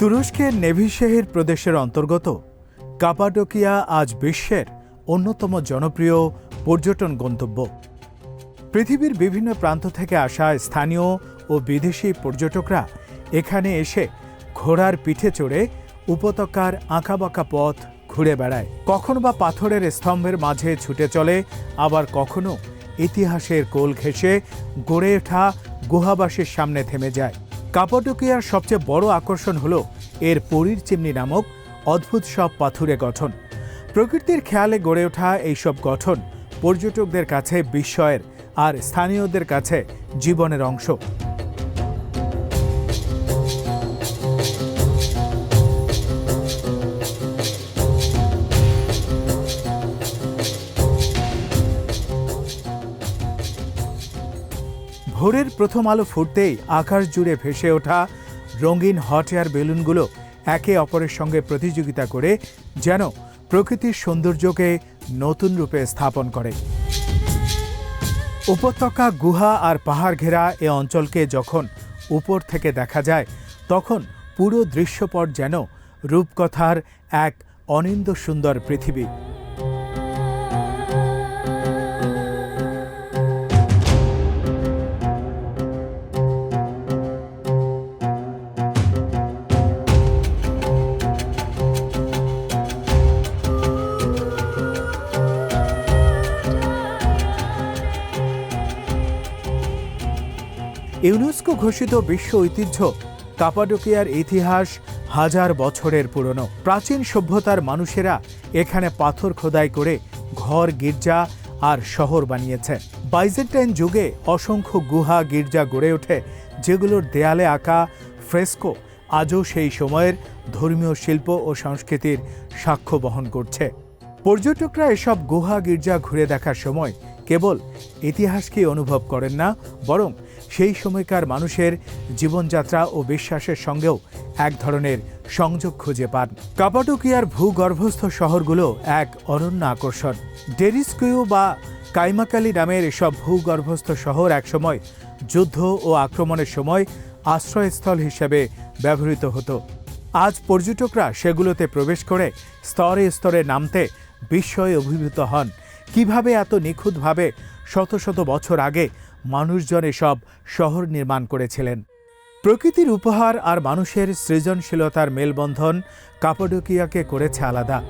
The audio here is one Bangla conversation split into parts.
তুরস্কের নেভিশেহির প্রদেশের অন্তর্গত কাপাডোকিয়া আজ বিশ্বের অন্যতম জনপ্রিয় পর্যটন গন্তব্য। পৃথিবীর বিভিন্ন প্রান্ত থেকে আসা স্থানীয় ও বিদেশি পর্যটকরা এখানে এসে ঘোড়ার পিঠে চড়ে উপত্যকার আঁকাবাঁকা পথ ঘুরে বেড়ায়। কখনো বা পাথরের স্তম্ভের মাঝে ছুটে চলে, আবার কখনো ইতিহাসের কোল ঘেঁষে গড়ে ওঠা গুহাবাসীর সামনে থেমে যায়। কাপাডোকিয়ার সবচেয়ে বড় আকর্ষণ হল এর পরীর চিমনি নামক অদ্ভুত সব পাথুরে গঠন। প্রকৃতির খেয়ালে গড়ে ওঠা এইসব গঠন পর্যটকদের কাছে বিস্ময়ের আর স্থানীয়দের কাছে জীবনের অংশ। ভোরের প্রথম আলো ফুটতেই আকাশ জুড়ে ভেসে ওঠা রঙিন হট এয়ার বেলুনগুলো একে অপরের সঙ্গে প্রতিযোগিতা করে যেন প্রকৃতির সৌন্দর্যকে নতুন রূপে স্থাপন করে। উপত্যকা, গুহা আর পাহাড় ঘেরা এ অঞ্চলকে যখন উপর থেকে দেখা যায়, তখন পুরো দৃশ্যপট যেন রূপকথার এক অনিন্দ সুন্দর পৃথিবী। ইউনেস্কো ঘোষিত বিশ্ব ঐতিহ্য, কাপাডোকিয়ার ইতিহাস হাজার বছরের পুরনো। প্রাচীন সভ্যতার মানুষেরা এখানে পাথর খোদাই করে ঘর, গির্জা আর শহর বানিয়েছে। বাইজেন্টাইন যুগে অসংখ্য গুহা, গির্জা গড়ে ওঠে, যেগুলোর দেয়ালে আঁকা ফ্রেস্কো আজও সেই সময়ের ধর্মীয় শিল্প ও সংস্কৃতির সাক্ষ্য বহন করছে। পর্যটকরা এসব গুহা, গির্জা ঘুরে দেখার সময় কেবল ইতিহাসকেই অনুভব করেন না, বরং সেই সময়কার মানুষের জীবনযাত্রা ও বিশ্বাসের সঙ্গেও এক ধরনের সংযোগ খুঁজে পান। কাপাডোকিয়ার ভূগর্ভস্থ শহরগুলো এক অনন্য আকর্ষণ। ডেরিসকিউ বা কাইমাকালি নামের এসব ভূগর্ভস্থ শহর একসময় যুদ্ধ ও আক্রমণের সময় আশ্রয়স্থল হিসেবে ব্যবহৃত হতো। আজ পর্যটকরা সেগুলোতে প্রবেশ করে স্তরে স্তরে নামতে বিস্ময়ে অভিভূত হন। কীভাবে এত নিখুঁতভাবে শত শত বছর আগে মানুষজন এসব শহর নির্মাণ করেছিলেন। প্রকৃতির উপহার আর মানুষের সৃজনশীলতার মেলবন্ধন কাপাডোকিয়াকে করেছে আলাদা।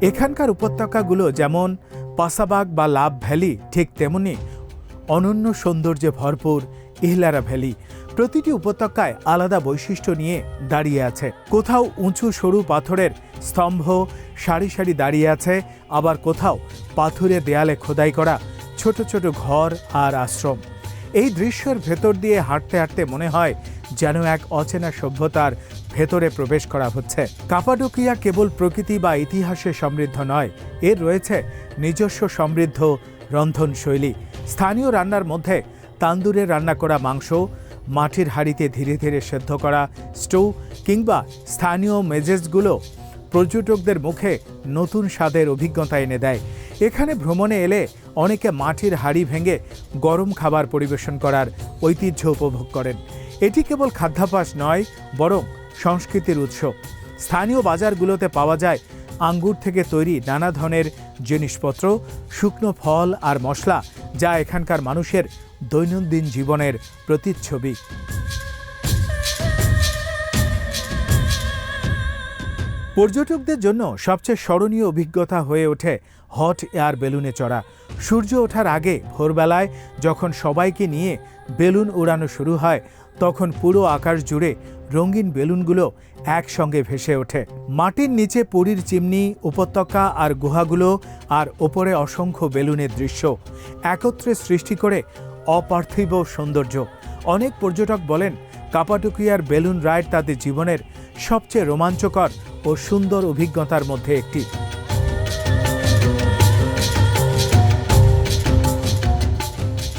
এখানকার উপত্যকাগুলো যেমন পাসাবাগ বা লাভ ভ্যালি, ঠিক তেমনি অনন্য সৌন্দর্যে ভরপুর ইহলারা ভ্যালি। প্রতিটি উপত্যকায় আলাদা বৈশিষ্ট্য নিয়ে দাঁড়িয়ে আছে। কোথাও উঁচু সরু পাথরের স্তম্ভ, সারি সারি দাঁড়িয়ে আছে, আবার কোথাও পাথুরে দেয়ালে খোদাই করা ছোট ছোট ঘর আর আশ্রম। এই দৃশ্যের ভেতর দিয়ে হাঁটতে হাঁটতে মনে হয় যেন এক অচেনা সভ্যতার ভেতরে প্রবেশ করা হচ্ছে। কাপাডোকিয়া কেবল প্রকৃতি বা ইতিহাসে সমৃদ্ধ নয়, এর রয়েছে নিজস্ব সমৃদ্ধ রন্ধনশৈলী। স্থানীয় রান্নার মধ্যে তান্দুরে রান্না করা মাংস, মাটির হাঁড়িতে ধীরে ধীরে সেদ্ধ করা স্টু কিংবা স্থানীয় মেজেসগুলো পর্যটকদের মুখে নতুন স্বাদের অভিজ্ঞতা এনে দেয়। এখানে ভ্রমণে এলে অনেকে মাটির হাড়ি ভেঙে গরম খাবার পরিবেশন করার ঐতিহ্য উপভোগ করেন। এটি কেবল খাদ্যাভ্যাস নয়, বরং সংস্কৃতির উৎস। স্থানীয় বাজারগুলোতে পাওয়া যায় আঙ্গুর থেকে তৈরি নানা ধরনের জিনিসপত্র, শুকনো ফল আর মশলা, যা এখানকার মানুষের দৈনন্দিন জীবনের প্রতিচ্ছবি। পর্যটকদের জন্য সবচেয়ে স্মরণীয় অভিজ্ঞতা হয়ে ওঠে হট এয়ার বেলুনে চড়া। সূর্য ওঠার আগে ভোরবেলায় যখন সবাইকে নিয়ে বেলুন উড়ানো শুরু হয়, তখন পুরো আকাশ জুড়ে রঙিন বেলুনগুলো একসঙ্গে ভেসে ওঠে। মাটির নিচে পুরীর চিমনি, উপত্যকা আর গুহাগুলো আর ওপরে অসংখ্য বেলুনের দৃশ্য একত্রে সৃষ্টি করে অপার্থিব সৌন্দর্য। অনেক পর্যটক বলেন, কাপাটুকিয়ার বেলুন রাইড তাদের জীবনের সবচেয়ে রোমাঞ্চকর ও সুন্দর অভিজ্ঞতার মধ্যে একটি।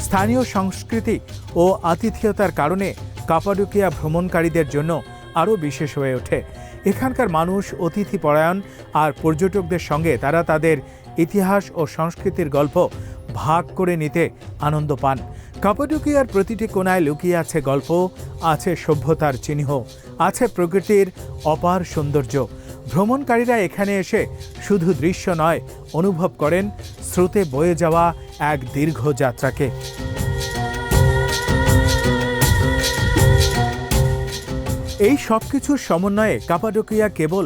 স্থানীয় সংস্কৃতি ও আতিথেয়তার কারণে কাপাডুকিয়া ভ্রমণকারীদের জন্য আরও বিশেষ হয়ে ওঠে। এখানকার মানুষ, অতিথি পরায়ণ আর পর্যটকদের সঙ্গে তারা তাদের ইতিহাস ও সংস্কৃতির গল্প ভাগ করে নিতে আনন্দ পান। কাপাডোকিয়ার প্রতিটি কোনায় লুকিয়ে আছে গল্প, আছে সভ্যতার চিহ্ন, আছে প্রকৃতির অপার সৌন্দর্য। ভ্রমণকারীরা এখানে এসে শুধু দৃশ্য নয়, অনুভব করেন স্রোতে বয়ে যাওয়া এক দীর্ঘ যাত্রাকে। এই সব কিছুর সমন্বয়ে কাপাডোকিয়া কেবল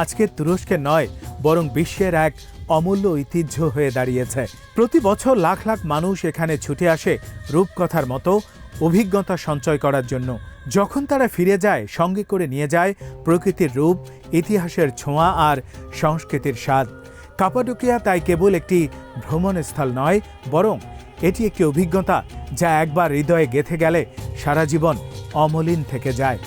আজকের তুরস্কের নয়, বরং বিশ্বের এক অমূল্য ঐতিহ্য হয়ে দাঁড়িয়েছে। প্রতি বছর লাখ লাখ মানুষ এখানে ছুটে আসে রূপকথার মতো অভিজ্ঞতা সঞ্চয় করার জন্য। যখন তারা ফিরে যায়, সঙ্গে করে নিয়ে যায় প্রকৃতির রূপ, ইতিহাসের ছোঁয়া আর সংস্কৃতির স্বাদ। কাপাডুকিয়া তাই কেবল একটি ভ্রমণস্থল নয়, বরং এটি একটি অভিজ্ঞতা যা একবার হৃদয়ে গেথে গেলে সারা জীবন অমলিন থেকে যায়।